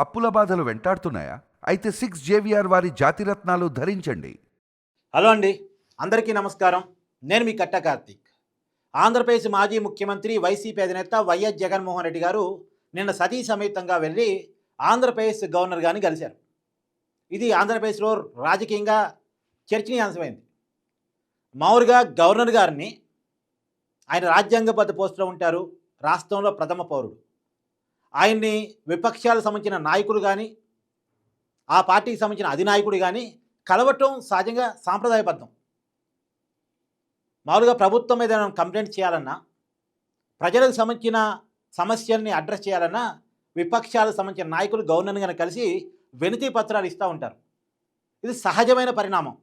అప్పుల బాధలు వెంటాడుతున్నాయా? అయితే సిక్స్ జేవిఆర్ వారి జాతిరత్నాలు ధరించండి. హలో అండి. అందరికీ నమస్కారం. నేను మీ కట్ట కార్తీక్. ఆంధ్రప్రదేశ్ మాజీ ముఖ్యమంత్రి వైసీపీ అధినేత వైఎస్ జగన్మోహన్ రెడ్డి గారు నిన్న సతీ సమేతంగా వెళ్ళి ఆంధ్రప్రదేశ్ గవర్నర్ గారిని కలిశారు. ఇది ఆంధ్రప్రదేశ్లో రాజకీయంగా చర్చనీయాంశమైంది. మామూలుగా గవర్నర్ గారిని ఆయన రాజ్యాంగబద్ధ పోస్టులో ఉంటారు. రాష్ట్రంలో ప్రథమ పౌరుడు. ఆయన్ని విపక్షాలకు సంబంధించిన నాయకులు కానీ ఆ పార్టీకి సంబంధించిన అధినాయకుడు కానీ కలవటం సహజంగా సాంప్రదాయబద్ధం. మామూలుగా ప్రభుత్వం మీద ఏదైనా కంప్లైంట్ చేయాలన్నా ప్రజలకు సంబంధించిన సమస్యల్ని అడ్రస్ చేయాలన్నా విపక్షాలకు సంబంధించిన నాయకులు గవర్నర్ గారిని కలిసి వినతి పత్రాలు ఇస్తూ ఉంటారు. ఇది సహజమైన పరిణామం.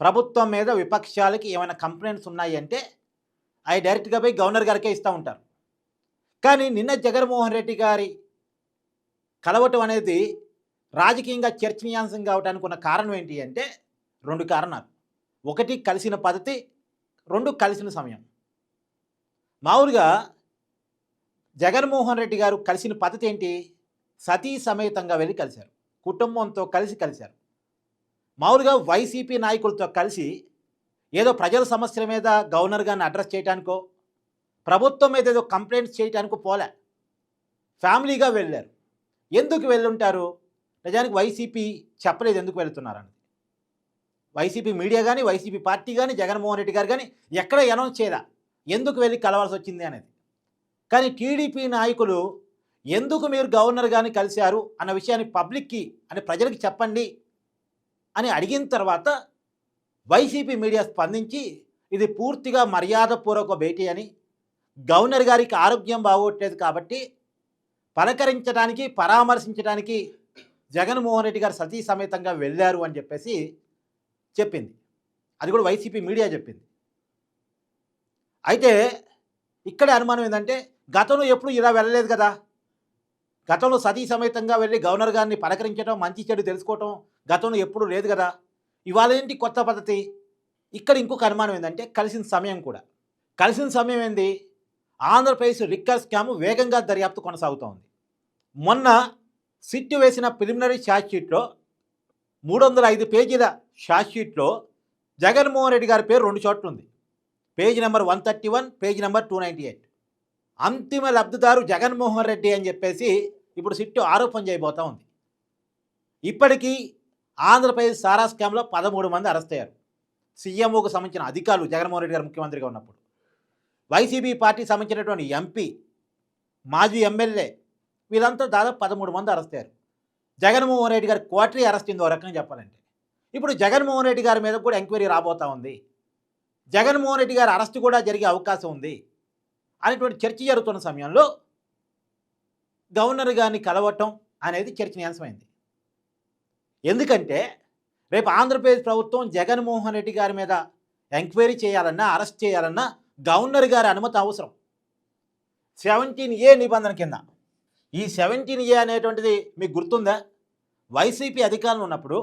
ప్రభుత్వం మీద విపక్షాలకి ఏమైనా కంప్లైంట్స్ ఉన్నాయి అంటే అవి డైరెక్ట్గా పోయి గవర్నర్ గారికే ఇస్తూ ఉంటారు. కానీ నిన్న జగన్మోహన్ రెడ్డి గారి కలవటం అనేది రాజకీయంగా చర్చనీయాంశం కావడానికి ఉన్న కారణం ఏంటి అంటే రెండు కారణాలు. ఒకటి కలిసిన పద్ధతి రెండు కలిసిన సమయం. మామూలుగా జగన్మోహన్ రెడ్డి గారు కలిసిన పద్ధతి ఏంటి? సతీ సమేతంగా వెళ్ళి కలిశారు. కుటుంబంతో కలిసి కలిశారు. మామూలుగా వైసీపీ నాయకులతో కలిసి ఏదో ప్రజల సమస్యల మీద గవర్నర్ గారిని అడ్రస్ చేయడానికో ప్రభుత్వం మీద ఏదో కంప్లైంట్స్ చేయటానికి పోలే. ఫ్యామిలీగా వెళ్ళారు. ఎందుకు వెళ్ళుంటారు? నిజానికి వైసీపీ చెప్పలేదు ఎందుకు వెళ్తున్నారని వైసీపీ మీడియా కానీ వైసీపీ పార్టీ కానీ జగన్మోహన్ రెడ్డి గారు కానీ ఎక్కడ అనౌన్స్ చేయదా ఎందుకు వెళ్ళి కలవాల్సి వచ్చింది అనేది. కానీ టీడీపీ నాయకులు ఎందుకు మీరు గవర్నర్ కానీ కలిశారు అన్న విషయాన్ని పబ్లిక్కి అని ప్రజలకు చెప్పండి అని అడిగిన తర్వాత వైసీపీ మీడియా స్పందించి ఇది పూర్తిగా మర్యాదపూర్వక భేటీ అని గవర్నర్ గారికి ఆరోగ్యం బాగోట్లేదు కాబట్టి పలకరించడానికి పరామర్శించడానికి జగన్మోహన్ రెడ్డి గారు సతీ సమేతంగా వెళ్ళారు అని చెప్పేసి చెప్పింది. అది కూడా వైసీపీ మీడియా చెప్పింది. అయితే ఇక్కడే అనుమానం ఏంటంటే గతంలో ఎప్పుడు ఇలా వెళ్ళలేదు కదా. గతంలో సతీ సమేతంగా వెళ్ళి గవర్నర్ గారిని పలకరించడం మంచి చెడు తెలుసుకోవటం గతంలో ఎప్పుడు లేదు కదా. ఇవాళ ఏంటి కొత్త పద్ధతి? ఇక్కడ ఇంకొక అనుమానం ఏంటంటే కలిసిన సమయం కూడా. కలిసిన సమయం ఏంది? ఆంధ్రప్రదేశ్ రిక్కర్ స్కామ్ వేగంగా దర్యాప్తు కొనసాగుతోంది. మొన్న సిట్టు వేసిన ప్రిలిమినరీ ఛార్జ్ షీట్లో మూడు వందల ఐదు పేజీల ఛార్జ్ షీట్లో జగన్మోహన్ రెడ్డి గారి పేరు రెండు చోట్ల ఉంది page number one thirty one page number two ninety eight. అంతిమ లబ్ధిదారు జగన్మోహన్ రెడ్డి అని చెప్పేసి ఇప్పుడు సిట్టు ఆరోపణ చేయబోతా ఉంది. ఇప్పటికీ ఆంధ్రప్రదేశ్ సారా స్కామ్లో పదమూడు మంది అరెస్ట్ అయ్యారు. సీఎంఓకు సంబంధించిన అధికారులు జగన్మోహన్ రెడ్డి గారు ముఖ్యమంత్రిగా ఉన్నప్పుడు. వైసీపీ పార్టీ సంబంధించినటువంటి ఎంపీ మాజీ ఎమ్మెల్యే వీళ్ళంతా దాదాపు పదమూడు మంది అరెస్ట్ అయ్యారు. జగన్మోహన్ రెడ్డి గారి క్వార్టరీ అరెస్ట్ ఇందో రకంగా చెప్పాలంటే. ఇప్పుడు జగన్మోహన్ రెడ్డి గారి మీద కూడా ఎంక్వైరీ రాబోతా ఉంది. జగన్మోహన్ రెడ్డి గారి అరెస్ట్ కూడా జరిగే అవకాశం ఉంది అనేటువంటి చర్చ జరుగుతున్న సమయంలో గవర్నర్ గారిని కలవటం అనేది చర్చనీయాంశమైంది. ఎందుకంటే రేపు ఆంధ్రప్రదేశ్ ప్రభుత్వం జగన్మోహన్ రెడ్డి గారి మీద ఎంక్వైరీ చేయాలన్నా అరెస్ట్ చేయాలన్నా గవర్నర్ గారి అనుమతి అవసరం. సెవెంటీన్ ఏ నిబంధన కింద. ఈ సెవెంటీన్ ఏ అనేటువంటిది మీకు గుర్తుందా? వైసీపీ అధికారంలో ఉన్నప్పుడు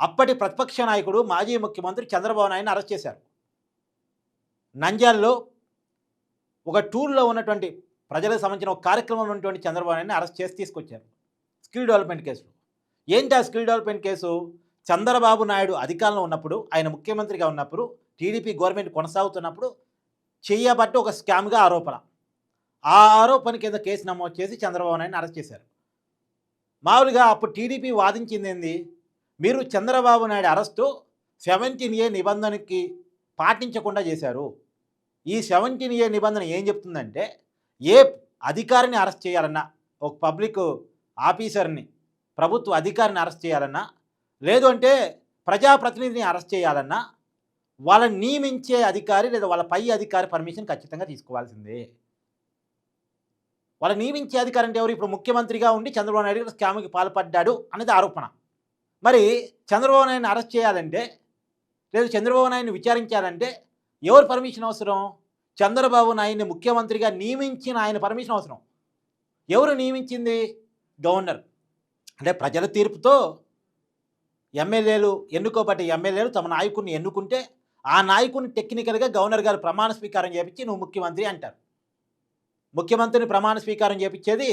అప్పటి ప్రతిపక్ష నాయకుడు మాజీ ముఖ్యమంత్రి చంద్రబాబు నాయుడు అరెస్ట్ చేశారు. నంద్యాలలో ఒక టూర్లో ఉన్నటువంటి ప్రజలకు సంబంధించిన ఒక కార్యక్రమంలో ఉన్నటువంటి చంద్రబాబు నాయుడిని అరెస్ట్ చేసి తీసుకొచ్చారు. స్కిల్ డెవలప్మెంట్ కేసులో. ఏంటి ఆ skill development case? Chandrababu Naidu అధికారంలో ఉన్నప్పుడు ఆయన ముఖ్యమంత్రిగా ఉన్నప్పుడు టీడీపీ గవర్నమెంట్ కొనసాగుతున్నప్పుడు చేయబట్టి ఒక స్కామ్గా ఆరోపణ. ఆ ఆరోపణ కింద కేసు నమోదు చేసి చంద్రబాబు నాయుడు అరెస్ట్ చేశారు. మామూలుగా అప్పుడు టీడీపీ వాదించింది ఏంది? మీరు Chandrababu Naidu arrest seventeen A నిబంధనకి పాటించకుండా చేశారు. ఈ సెవెంటీన్ ఏ నిబంధన ఏం చెప్తుందంటే ఏ అధికారిని అరెస్ట్ చేయాలన్నా ఒక పబ్లిక్ ఆఫీసర్ని ప్రభుత్వ అధికారిని అరెస్ట్ చేయాలన్నా లేదు అంటే ప్రజాప్రతినిధిని అరెస్ట్ చేయాలన్నా వాళ్ళని నియమించే అధికారి లేదా వాళ్ళ పై అధికారి పర్మిషన్ ఖచ్చితంగా తీసుకోవాల్సిందే. వాళ్ళ నియమించే అధికారి అంటే ఎవరు? ఇప్పుడు ముఖ్యమంత్రిగా ఉండి చంద్రబాబు నాయుడు గారు స్కామ్కి పాల్పడ్డాడు అనేది ఆరోపణ. మరి చంద్రబాబు నాయుడుని అరెస్ట్ చేయాలంటే లేదు చంద్రబాబు నాయుడిని విచారించాలంటే ఎవరు పర్మిషన్ అవసరం? చంద్రబాబు నాయుడిని ముఖ్యమంత్రిగా నియమించిన ఆయన పర్మిషన్ అవసరం. ఎవరు నియమించింది? గవర్నర్. అంటే ప్రజల తీర్పుతో ఎమ్మెల్యేలు ఎన్నుకోబడ్డ ఎమ్మెల్యేలు తమ నాయకుడిని ఎన్నుకుంటే ఆ నాయకుని టెక్నికల్గా గవర్నర్ గారు ప్రమాణ స్వీకారం చేపించి నువ్వు ముఖ్యమంత్రి అంటారు. ముఖ్యమంత్రిని ప్రమాణ స్వీకారం చేపించేది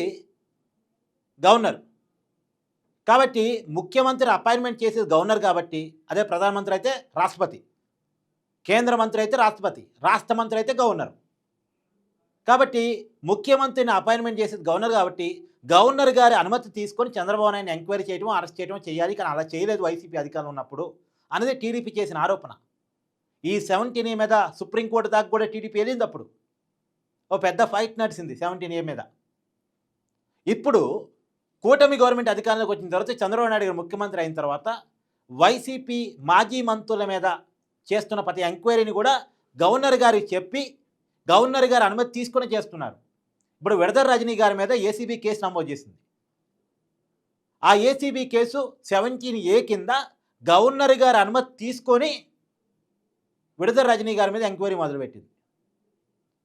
గవర్నర్. కాబట్టి ముఖ్యమంత్రి అపాయింట్మెంట్ చేసేది గవర్నర్ కాబట్టి అదే ప్రధానమంత్రి అయితే రాష్ట్రపతి కేంద్ర మంత్రి అయితే రాష్ట్రపతి రాష్ట్ర మంత్రి అయితే గవర్నర్. కాబట్టి ముఖ్యమంత్రిని అపాయింట్మెంట్ చేసేది గవర్నర్ కాబట్టి గవర్నర్ గారి అనుమతి తీసుకొని చంద్రబాబు నాయుడు ఎంక్వైరీ చేయడం అరెస్ట్ చేయడం చేయాలి కానీ అలా చేయలేదు వైసీపీ అధికారంలో ఉన్నప్పుడు అనేది టీడీపీ చేసిన ఆరోపణ. ఈ సెవెంటీన్ ఏ మీద సుప్రీంకోర్టు దాకా కూడా టీడీపీ వెళ్ళింది అప్పుడు. ఓ పెద్ద ఫైట్ నడిచింది సెవెంటీన్ ఏ మీద. ఇప్పుడు కూటమి గవర్నమెంట్ అధికారంలోకి వచ్చిన తర్వాత చంద్రబాబు నాయుడు గారు ముఖ్యమంత్రి అయిన తర్వాత వైసీపీ మాజీ మంత్రుల మీద చేస్తున్న ప్రతి ఎంక్వైరీని కూడా గవర్నర్ గారికి చెప్పి గవర్నర్ గారు అనుమతి తీసుకుని చేస్తున్నారు. ఇప్పుడు విడదర్ రజనీ గారి మీద ఏసీబీ కేసు నమోదు చేసింది. ఆ ఏసీబీ కేసు సెవెంటీన్ ఏ కింద గవర్నర్ గారు అనుమతి తీసుకొని విడుదల రజనీ గారి మీద ఎంక్వైరీ మొదలుపెట్టింది.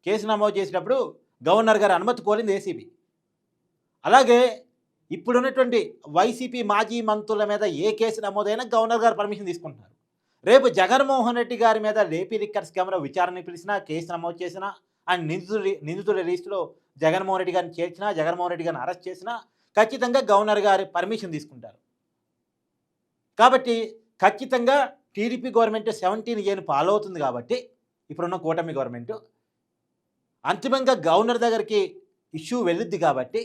కేసు నమోదు చేసినప్పుడు గవర్నర్ గారు అనుమతి కోరింది ఏసీబీ. అలాగే ఇప్పుడున్నటువంటి వైసీపీ మాజీ మంత్రుల మీద ఏ కేసు నమోదైనా గవర్నర్ గారు పర్మిషన్ తీసుకుంటున్నారు. రేపు జగన్మోహన్ రెడ్డి గారి మీద లేపీ రిక్కర్స్ కెమెరా విచారణ పిలిచినా కేసు నమోదు చేసినా అండ్ నిందితుడి నిందితుల లిస్టులో జగన్మోహన్ రెడ్డి గారిని చేర్చినా జగన్మోహన్ రెడ్డి గారిని అరెస్ట్ చేసినా ఖచ్చితంగా గవర్నర్ గారి పర్మిషన్ తీసుకుంటారు. కాబట్టి ఖచ్చితంగా టీడీపీ గవర్నమెంట్ సెవెంటీన్ ఏను ఫాలో అవుతుంది కాబట్టి ఇప్పుడున్న కూటమి గవర్నమెంట్ అంతిమంగా గవర్నర్ దగ్గరికి ఇష్యూ వెళ్ళిద్ది కాబట్టి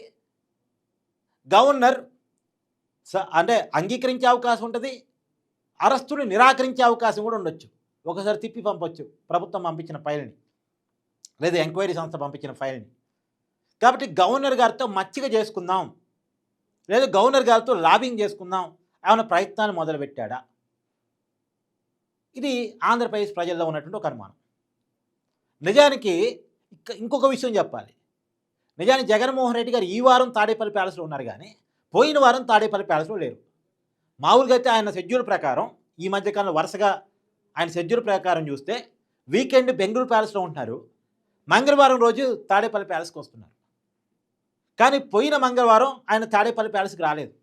గవర్నర్ స- అంటే అంగీకరించే అవకాశం ఉంటుంది అరెస్టుని నిరాకరించే అవకాశం కూడా ఉండొచ్చు. ఒకసారి తిప్పి పంపొచ్చు ప్రభుత్వం పంపించిన ఫైల్ని లేదా ఎంక్వైరీ సంస్థ పంపించిన ఫైల్ని కాబట్టి గవర్నర్ గారితో మచ్చిక చేసుకుందాం. లేదా గవర్నర్ గారితో లాబింగ్ చేసుకుందాం. ఏమైనా ప్రయత్నాలు మొదలుపెట్టాడా? ఇది ఆంధ్రప్రదేశ్ ప్రజల్లో ఉన్నటువంటి ఒక అనుమానం. నిజానికి ఇంకొక విషయం చెప్పాలి. నిజానికి జగన్మోహన్ రెడ్డి గారు ఈ వారం తాడేపల్లి ప్యాలెస్లో ఉన్నారు కానీ పోయిన వారం తాడేపల్లి ప్యాలెస్లో లేరు. మామూలుగా అయితే ఆయన షెడ్యూల్ ప్రకారం ఈ మధ్యకాలంలో వరుసగా ఆయన షెడ్యూల్ ప్రకారం చూస్తే వీకెండ్ బెంగళూరు ప్యాలెస్లో ఉంటున్నారు. మంగళవారం రోజు తాడేపల్లి ప్యాలెస్కి వస్తున్నారు. కానీ పోయిన మంగళవారం ఆయన తాడేపల్లి ప్యాలెస్కి రాలేదు.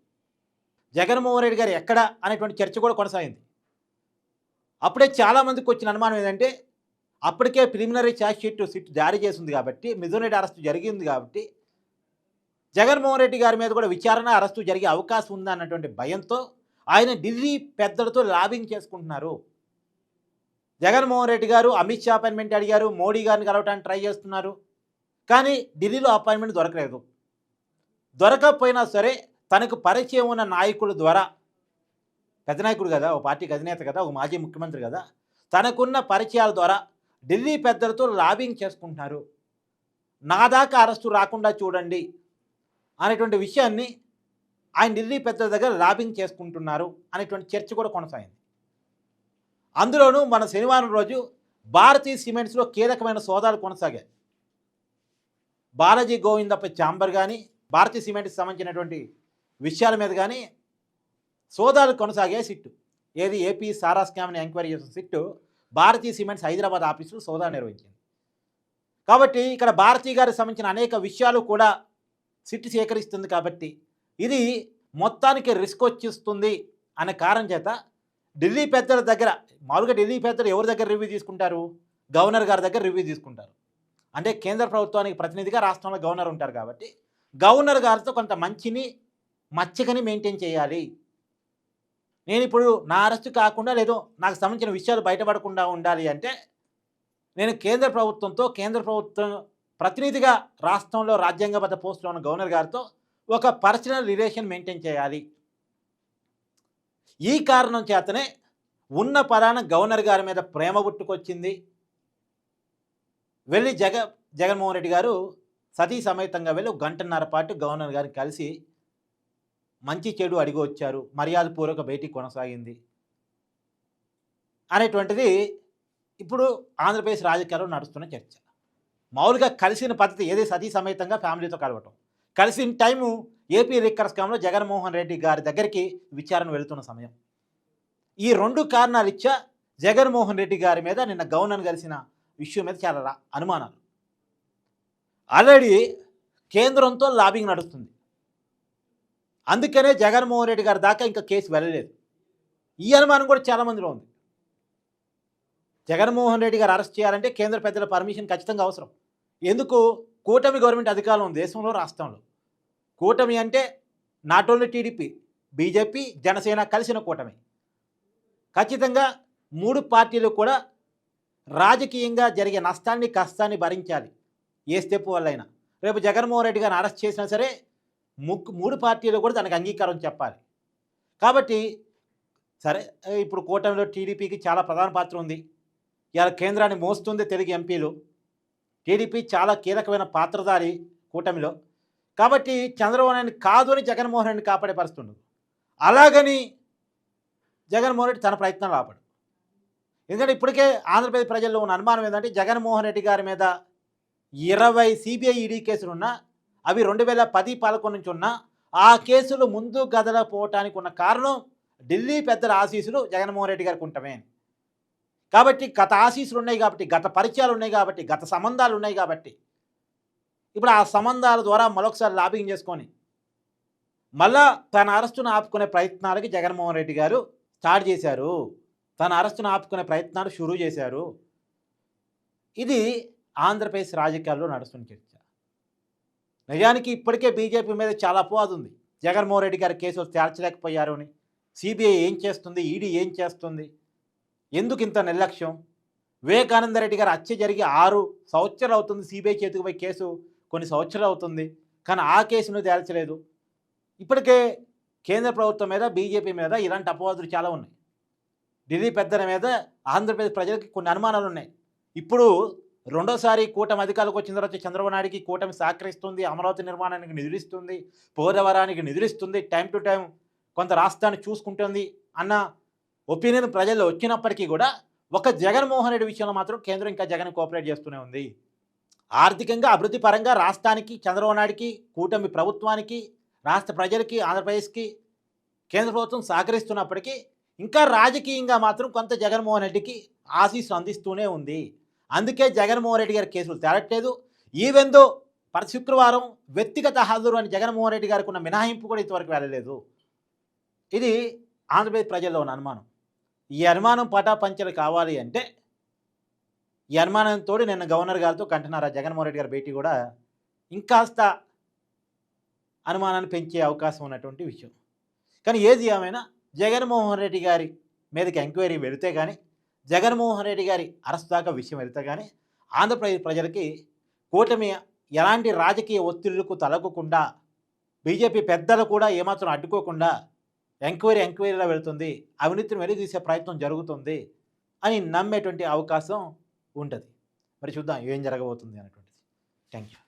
జగన్మోహన్ రెడ్డి గారు ఎక్కడ అనేటువంటి చర్చ కూడా కొనసాగింది. అప్పుడే చాలామందికి వచ్చిన అనుమానం ఏంటంటే అప్పటికే ప్రిలిమినరీ ఛార్జ్ షీట్ సిట్ జారీ చేసింది కాబట్టి మిథున్ అరెస్టు జరిగింది కాబట్టి జగన్మోహన్ రెడ్డి గారి మీద కూడా విచారణ అరెస్టు జరిగే అవకాశం ఉందన్నటువంటి భయంతో ఆయన ఢిల్లీ పెద్దలతో లాబింగ్ చేసుకుంటున్నారు. జగన్మోహన్ రెడ్డి గారు అమిత్ షా అపాయింట్మెంట్ అడిగారు మోడీ గారిని కలవటానికి ట్రై చేస్తున్నారు. కానీ ఢిల్లీలో అపాయింట్మెంట్ దొరకలేదు. దొరకకపోయినా సరే తనకు పరిచయం ఉన్న నాయకుల ద్వారా పెద్ద నాయకుడు కదా ఒక పార్టీకి అధినేత కదా ఒక మాజీ ముఖ్యమంత్రి కదా తనకున్న పరిచయాల ద్వారా ఢిల్లీ పెద్దలతో లాబింగ్ చేసుకుంటున్నారు. నా దాకా అరెస్టు రాకుండా చూడండి అనేటువంటి విషయాన్ని ఆయన ఢిల్లీ పెద్దల దగ్గర లాబింగ్ చేసుకుంటున్నారు అనేటువంటి చర్చ కూడా కొనసాగింది. అందులోనూ మన శనివారం రోజు భారతీయ సిమెంట్స్లో కీలకమైన సోదాలు కొనసాగాయి. బాలాజీ గోవిందప్ప చాంబర్ కానీ భారతీయ సిమెంట్కి సంబంధించినటువంటి విషయాల మీద కానీ సోదాలు కొనసాగే సిట్టు. ఏది ఏపీ సారా స్కామ్ని ఎంక్వైరీ చేసిన సిట్టు భారతీయ సిమెంట్స్ హైదరాబాద్ ఆఫీసులో సోదా నిర్వహించింది. కాబట్టి ఇక్కడ భారతీయ గారికి సంబంధించిన అనేక విషయాలు కూడా సిట్ సేకరిస్తుంది కాబట్టి ఇది మొత్తానికి రిస్క్ వచ్చిస్తుంది అనే కారణం చేత ఢిల్లీ పెద్దల దగ్గర మామూలుగా ఢిల్లీ పెద్దలు ఎవరి దగ్గర రివ్యూ తీసుకుంటారు? గవర్నర్ గారి దగ్గర రివ్యూ తీసుకుంటారు. అంటే కేంద్ర ప్రభుత్వానికి ప్రతినిధిగా రాష్ట్రంలో గవర్నర్ ఉంటారు కాబట్టి గవర్నర్ గారితో కొంత మంచిని మచ్చికని మెయింటైన్ చేయాలి. నేను ఇప్పుడు నా అరెస్ట్ కాకుండా లేదు నాకు సంబంధించిన విషయాలు బయటపడకుండా ఉండాలి అంటే నేను కేంద్ర ప్రభుత్వంతో కేంద్ర ప్రభుత్వం ప్రతినిధిగా రాష్ట్రంలో రాజ్యాంగబద్ధ పోస్టులో ఉన్న గవర్నర్ గారితో ఒక పర్సనల్ రిలేషన్ మెయింటైన్ చేయాలి. ఈ కారణం చేతనే ఉన్న పరాన గవర్నర్ గారి మీద ప్రేమ పుట్టుకొచ్చింది. వెళ్ళి జగ జగన్మోహన్ రెడ్డి గారు సతీ సమేతంగా వెళ్ళి గంటన్నర పాటు గవర్నర్ గారిని కలిసి మంచి చెడు అడిగి వచ్చారు మర్యాదపూర్వక భేటీ కొనసాగింది. అనేటువంటిది ఇప్పుడు ఆంధ్రప్రదేశ్ రాజకీయాల్లో నడుస్తున్న చర్చ. మామూలుగా కలిసిన పద్ధతి ఏది సతీ సమేతంగా ఫ్యామిలీతో కలవటం. కలిసిన టైము ఏపీ రిక్కర్ స్కామ్లో జగన్మోహన్ రెడ్డి గారి దగ్గరికి విచారణ వెళుతున్న సమయం. ఈ రెండు కారణాలు ఇచ్చా జగన్మోహన్ రెడ్డి గారి మీద నిన్న గవర్నర్ కలిసిన విషయం మీద చాలా అనుమానాలు. ఆల్రెడీ కేంద్రంతో లాబింగ్ నడుస్తుంది. అందుకనే జగన్మోహన్ రెడ్డి గారి దాకా ఇంకా కేసు వెళ్ళలేదు. ఈ అనుమానం కూడా చాలామందిలో ఉంది. జగన్మోహన్ రెడ్డి గారు అరెస్ట్ చేయాలంటే కేంద్ర పెద్దల పర్మిషన్ ఖచ్చితంగా అవసరం. ఎందుకు? కూటమి గవర్నమెంట్ అధికారం ఉంది దేశంలో రాష్ట్రంలో. కూటమి అంటే not only TDP BJP Janasena కలిసిన కూటమి. ఖచ్చితంగా మూడు పార్టీలు కూడా రాజకీయంగా జరిగే నష్టాన్ని కష్టాన్ని భరించాలి. ఏ స్టెప్ వల్లైనా. రేపు జగన్మోహన్ రెడ్డి గారిని అరెస్ట్ చేసినా సరే ముగ్గు మూడు పార్టీలు కూడా దానికి అంగీకారం చెప్పాలి. కాబట్టి సరే ఇప్పుడు కూటమిలో టీడీపీకి చాలా ప్రధాన పాత్ర ఉంది. ఇవాళ కేంద్రాన్ని మోస్తుంది తెలుగు ఎంపీలు. టీడీపీ చాలా కీలకమైన పాత్రధారి కూటమిలో. కాబట్టి చంద్రబాబు నాయుడు కాదు అని జగన్మోహన్ రెడ్డిని కాపాడే పరిస్థితి అలాగని జగన్మోహన్ రెడ్డి తన ప్రయత్నాలు ఆపడు. ఎందుకంటే ఇప్పటికే ఆంధ్రప్రదేశ్ ప్రజల్లో ఉన్న అనుమానం ఏంటంటే జగన్మోహన్ రెడ్డి గారి మీద ఇరవై సిబిఐ ఈడీ కేసులు ఉన్నా అవి రెండు వేల పది పదకొండు నుంచి ఉన్నా ఆ కేసులు ముందు గదలపోవటానికి ఉన్న కారణం ఢిల్లీ పెద్దల ఆశీస్సులు జగన్మోహన్ రెడ్డి గారికి ఉంటమే కాబట్టి గత ఆశీస్సులు ఉన్నాయి కాబట్టి గత పరిచయాలు ఉన్నాయి కాబట్టి గత సంబంధాలు ఉన్నాయి కాబట్టి. ఇప్పుడు ఆ సంబంధాల ద్వారా మరొకసారి లాబింగ్ చేసుకొని మళ్ళా తన అరెస్టును ఆపుకునే ప్రయత్నాలకి జగన్మోహన్ రెడ్డి గారు స్టార్ట్ చేశారు. తన అరెస్టును ఆపుకునే ప్రయత్నాలు షురూ చేశారు. ఇది ఆంధ్రప్రదేశ్ రాజకీయాల్లో నడుస్తున్న చర్చ. నిజానికి ఇప్పటికే బీజేపీ మీద చాలా అపవాదు ఉంది. జగన్మోహన్ రెడ్డి గారి కేసు తేల్చలేకపోయారు అని. సిబిఐ ఏం చేస్తుంది? ఈడీ ఏం చేస్తుంది? ఎందుకు ఇంత నిర్లక్ష్యం? వివేకానంద రెడ్డి గారు హత్య జరిగి ఆరు సంవత్సరాలు అవుతుంది సిబిఐ చేతికి పోయి కేసు. కొన్ని సంవత్సరాలు అవుతుంది. కానీ ఆ కేసును తేల్చలేదు. ఇప్పటికే కేంద్ర ప్రభుత్వం మీద బీజేపీ మీద ఇలాంటి అపవాదులు చాలా ఉన్నాయి. ఢిల్లీ పెద్దల మీద ఆంధ్రప్రదేశ్ ప్రజలకి కొన్ని అనుమానాలు ఉన్నాయి. ఇప్పుడు రెండోసారి కూటమి అధికారులకు వచ్చిన తర్వాత చంద్రబాబు నాయుడికి కూటమి సహకరిస్తుంది అమరావతి నిర్మాణానికి నిధులిస్తుంది పోలవరానికి నిధులిస్తుంది టైం టు టైం కొంత రాష్ట్రాన్ని చూసుకుంటుంది అన్న ఒపీనియన్ ప్రజల్లో వచ్చినప్పటికీ కూడా ఒక జగన్మోహన్ రెడ్డి విషయంలో మాత్రం కేంద్రం ఇంకా జగన్ కోఆపరేట్ చేస్తూనే ఉంది. ఆర్థికంగా అభివృద్ధి పరంగా రాష్ట్రానికి చంద్రబాబు నాయుడికి కూటమి ప్రభుత్వానికి రాష్ట్ర ప్రజలకి ఆంధ్రప్రదేశ్కి కేంద్ర ప్రభుత్వం సహకరిస్తున్నప్పటికీ ఇంకా రాజకీయంగా మాత్రం కొంత జగన్మోహన్ రెడ్డికి ఆశీస్సు అందిస్తూనే ఉంది. అందుకే జగన్మోహన్ రెడ్డి గారి కేసులు తేలట్లేదు. ఈవెందు ప్రతి శుక్రవారం వ్యక్తిగత హాజరు అని జగన్మోహన్ రెడ్డి గారికి ఉన్న మినహాయింపు కూడా ఇంతవరకు వెళ్ళలేదు. ఇది ఆంధ్రప్రదేశ్ ప్రజల్లో ఉన్న అనుమానం. ఈ అనుమానం పటాపంచలు కావాలి అంటే ఈ అనుమానంతో నిన్న గవర్నర్ గారితో కంటున్నారా జగన్మోహన్ రెడ్డి గారి భేటీ కూడా ఇంకాస్త అనుమానాన్ని పెంచే అవకాశం ఉన్నటువంటి విషయం. కానీ ఏది ఏమైనా జగన్మోహన్ రెడ్డి గారి మీదకి ఎంక్వైరీ వెళితే కానీ జగన్మోహన్ రెడ్డి గారి అరెస్ట్ దాకా విషయం వెళితే కానీ ఆంధ్రప్రదేశ్ ప్రజలకి కూటమి ఎలాంటి రాజకీయ ఒత్తిళ్ళకు తలగకుండా బీజేపీ పెద్దలు కూడా ఏమాత్రం అడ్డుకోకుండా ఎంక్వైరీ ఎంక్వైరీలో వెళుతుంది అవినీతిని వెలిదీసే ప్రయత్నం జరుగుతుంది అని నమ్మేటువంటి అవకాశం ఉంటుంది. మరి చూద్దాం ఏం జరగబోతుంది అనేటువంటిది. Thank you